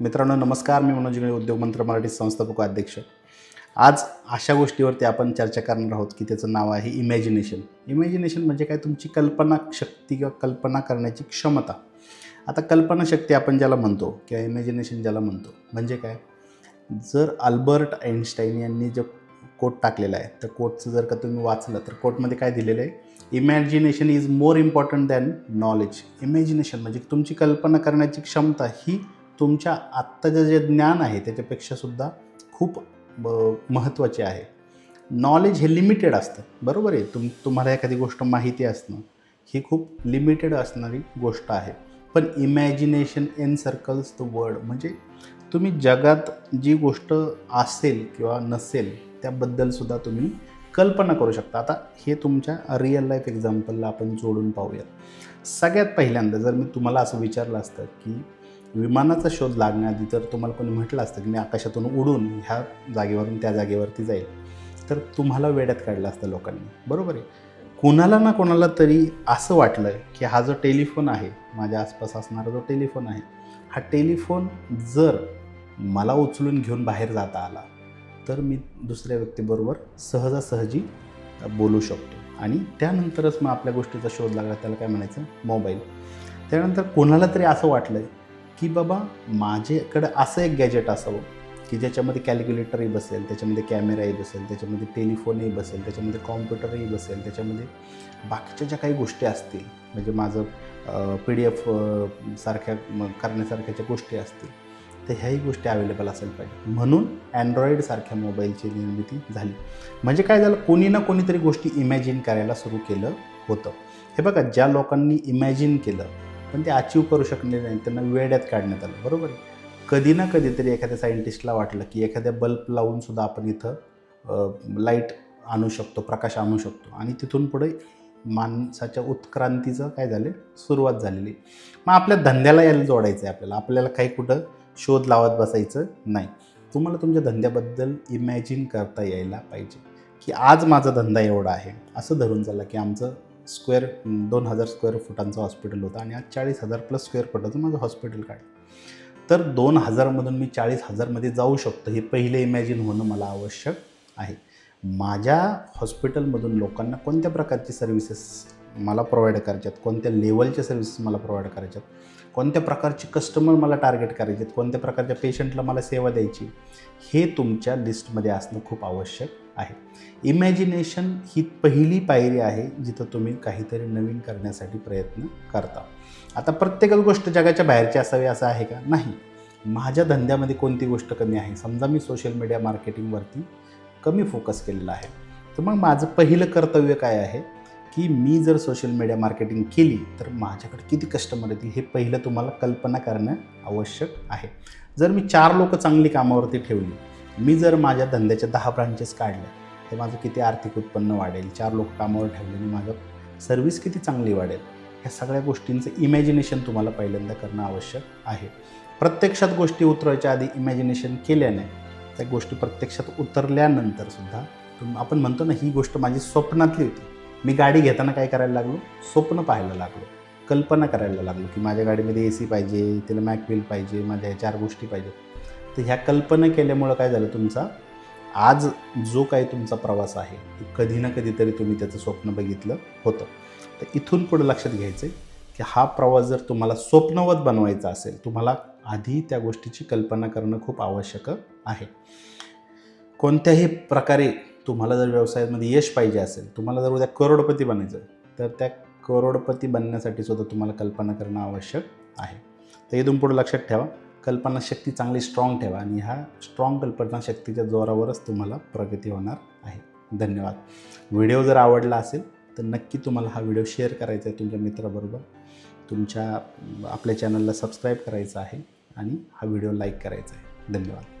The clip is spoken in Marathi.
मित्रांनो नमस्कार. मी मनोज उद्योग मंत्र मराठी संस्थापक अध्यक्ष. आज अशा गोष्टीवरती आपण चर्चा करणार आहोत की त्याचं नाव आहे इमॅजिनेशन. इमॅजिनेशन म्हणजे काय? तुमची कल्पना शक्ती किंवा कल्पना करण्याची क्षमता. आता कल्पनाशक्ती आपण ज्याला म्हणतो किंवा इमॅजिनेशन ज्याला म्हणतो म्हणजे काय? जर अल्बर्ट आईन्स्टाईन यांनी जो कोट टाकलेला आहे तर कोटचं जर का तुम्ही वाचलं तर कोटमध्ये काय दिलेलं आहे? Imagination is more important than knowledge. Imagination म्हणजे तुमची कल्पना करण्याची क्षमता ही तुमच्या आत्ताचं जे ज्ञान आहे त्याच्यापेक्षा सुद्धा खूप महत्त्वाचे आहे. नॉलेज हे लिमिटेड असतं. बरोबर आहे? तुम तुम्हाला एखादी गोष्ट माहिती असणं ही खूप लिमिटेड असणारी गोष्ट आहे. पण imagination encircles the world म्हणजे तुम्ही जगात जी गोष्ट असेल किंवा नसेल त्याबद्दलसुद्धा तुम्ही कल्पना करू शकता. आता हे तुमच्या रिअल लाईफ एक्झाम्पलला आपण जोडून पाहूयात. सगळ्यात पहिल्यांदा जर मी तुम्हाला असं विचारलं असतं की विमानाचा शोध लागण्याआधी तर तुम्हाला कोणी म्हटलं असतं की मी आकाशातून उडून ह्या जागेवरून त्या जागेवरती जाईल. तर तुम्हाला वेड्यात काढलं असतं लोकांनी. बरोबर आहे. कोणाला ना कोणाला तरी असं वाटलं की हा जो टेलिफोन आहे माझ्या आसपास असणारा जो टेलिफोन आहे हा टेलिफोन जर मला उचलून घेऊन बाहेर जाता आला तर मी दुसऱ्या व्यक्तीबरोबर सहजासहजी बोलू शकतो. आणि त्यानंतरच मग आपल्या गोष्टीचा शोध लागला त्याला काय म्हणायचं? मोबाईल. त्यानंतर कोणाला तरी असं वाटलं की बाबा माझ्याकडं असं एक गॅजेट असावं की ज्याच्यामध्ये कॅल्क्युलेटरही बसेल त्याच्यामध्ये कॅमेराही बसेल त्याच्यामध्ये टेलिफोनही बसेल त्याच्यामध्ये कॉम्प्युटरही बसेल त्याच्यामध्ये बाकीच्या ज्या काही गोष्टी असतील म्हणजे माझं पी डी एफ सारख्या करण्यासारख्या ज्या गोष्टी असतील तर ह्याही गोष्टी अवेलेबल असायला पाहिजे म्हणून अँड्रॉईडसारख्या मोबाईलची निर्मिती झाली. म्हणजे काय झालं? कोणी ना कोणीतरी गोष्टी इमॅजिन करायला सुरू केलं होतं. हे बघा ज्या लोकांनी इमॅजिन केलं पण ते अचीव करू शकले नाही त्यांना वेड्यात काढण्यात आलं. बरोबर आहे? कधी ना कधीतरी एखाद्या सायंटिस्टला वाटलं की एखाद्या बल्ब लावून सुद्धा आपण इथं लाइट आणू शकतो प्रकाश आणू शकतो. आणि तिथून पुढे माणसाच्या उत्क्रांतीचं काय झालं? सुरुवात झालेली. मग आपल्या धंद्याला यायला जोडायचं आहे आपल्याला. आपल्याला काही कुठं शोध लावत बसायचं नाही. तुम्हाला तुमच्या धंद्याबद्दल इमॅजिन करता यायला पाहिजे की आज माझा धंदा एवढा आहे. असं धरून झाला की आमचं स्क्वेअर दोन हजार स्क्वेअर फुटांचं हॉस्पिटल होतं आणि आज चाळीस हजार प्लस स्क्वेअर फुटाचं माझं हॉस्पिटल काढलं. तर दोन हजारमधून मी चाळीस हजारमध्ये जाऊ शकतो हे पहिले इमॅजिन होणं मला आवश्यक आहे. माझ्या हॉस्पिटलमधून लोकांना कोणत्या प्रकारची सर्व्हिसेस मला प्रोव्हाइड करायच्यात? कोणत्या लेवलच्या सर्व्हिसेस मला प्रोव्हाइड करायच्यात? कोणत्या प्रकारचे कस्टमर मला टार्गेट करायचे आहेत कोणत्या प्रकारच्या पेशंटला मला सेवा द्यायची? हे तुमच्या लिस्टमध्ये असणं खूप आवश्यक आहे. इमॅजिनेशन ही पहिली पायरी आहे जिथं तुम्ही काहीतरी नवीन करण्यासाठी प्रयत्न करता. आता प्रत्येकच गोष्ट जगाच्या बाहेरची असावी असं आहे का? नाही. माझ्या धंद्यामध्ये कोणती गोष्ट कमी आहे? समजा मी सोशल मीडिया मार्केटिंगवरती कमी फोकस केलेला आहे. तर मग माझं पहिलं कर्तव्य काय आहे? की मी जर सोशल मीडिया मार्केटिंग केली तर माझ्याकडे किती कस्टमर येतील हे पहिलं तुम्हाला कल्पना करणं आवश्यक आहे. जर मी चार लोक चांगली कामावरती ठेवली मी जर माझ्या धंद्याच्या दहा ब्रांचेस काढल्या तर माझं किती आर्थिक उत्पन्न वाढेल? चार लोक कामावर ठेवले माझं सर्व्हिस किती चांगली वाढेल? ह्या सगळ्या गोष्टींचं इमॅजिनेशन तुम्हाला पहिल्यांदा करणं आवश्यक आहे. प्रत्यक्षात गोष्टी उतरवायच्या आधी इमॅजिनेशन केल्याने त्या गोष्टी प्रत्यक्षात उतरल्यानंतर सुद्धा तुम आपण म्हणतो ना ही गोष्ट माझी स्वप्नातली होती. मी गाडी घेताना काय करायला लागलो? स्वप्न पाहायला लागलो. कल्पना करायला लागलो की माझ्या गाडीमध्ये ए सी पाहिजे तिला मॅकविल पाहिजे माझ्या ह्या चार गोष्टी पाहिजेत. तर ह्या कल्पना केल्यामुळं काय झालं तुमचा? आज जो काही तुमचा प्रवास आहे तो कधी ना कधीतरी तुम्ही त्याचं स्वप्न बघितलं होतं. तर इथून पुढं लक्षात घ्यायचं आहे की हा प्रवास जर तुम्हाला स्वप्नवत बनवायचा असेल तुम्हाला आधी त्या गोष्टीची कल्पना करणं खूप आवश्यक आहे. कोणत्याही प्रकारे तुम्हाला जर व्यवसायामध्ये यश पाहिजे असेल तुम्हाला जर उद्या करोडपती बनायचं तर त्या करोडपती बनण्यासाठी सुद्धा तुम्हाला कल्पना करणं आवश्यक आहे. तर इथून पुढे लक्षात ठेवा कल्पनाशक्ती चांगली स्ट्रॉंग ठेवा आणि ह्या स्ट्रॉंग कल्पनाशक्तीच्या जोरावरच तुम्हाला प्रगती होणार आहे. धन्यवाद. व्हिडिओ जर आवडला असेल तर नक्की तुम्हाला हा व्हिडिओ शेअर करायचा आहे तुमच्या मित्राबरोबर. तुमच्या आपल्या चॅनलला सबस्क्राईब करायचं आहे आणि हा व्हिडिओ लाईक करायचा आहे. धन्यवाद.